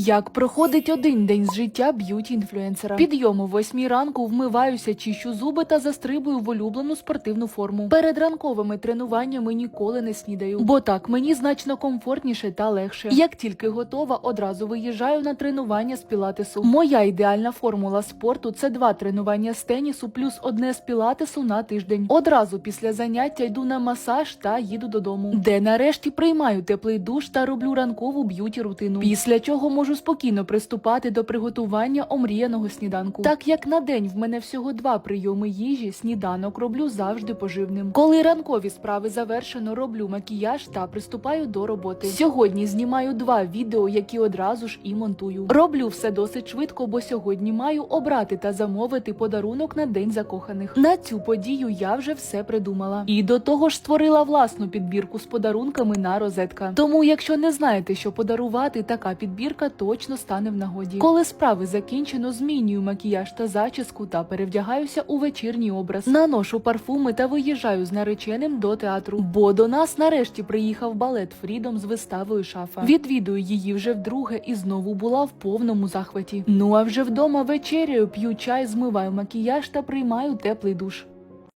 Як проходить один день з життя б'юті-інфлюенсера? Підйом о восьмій ранку вмиваюся, чищу зуби та застрибую в улюблену спортивну форму. Перед ранковими тренуваннями ніколи не снідаю, бо так мені значно комфортніше та легше. Як тільки готова, одразу виїжджаю на тренування з пілатесу. Моя ідеальна формула спорту це два тренування з тенісу плюс одне з пілатесу на тиждень. Одразу після заняття йду на масаж та їду додому, де нарешті приймаю теплий душ та роблю ранкову б'юті рутину. Після чого можу спокійно приступати до приготування омріяного сніданку. Так як на день в мене всього два прийоми їжі, сніданок роблю завжди поживним. Коли ранкові справи завершено, роблю макіяж та приступаю до роботи. Сьогодні знімаю два відео, які одразу ж і монтую. Роблю все досить швидко, бо сьогодні маю обрати та замовити подарунок на день закоханих. На цю подію я вже все придумала. І до того ж створила власну підбірку з подарунками на розетка. Тому, якщо не знаєте, що подарувати, така підбірка точно стане в нагоді. Коли справи закінчено, змінюю макіяж та зачіску та перевдягаюся у вечірній образ. Наношу парфуми та виїжджаю з нареченим до театру. Бо до нас нарешті приїхав балет Фрідом з виставою шафа. Відвідую її вже вдруге і знову була в повному захваті. Ну а вже вдома вечеряю, п'ю чай, змиваю макіяж та приймаю теплий душ.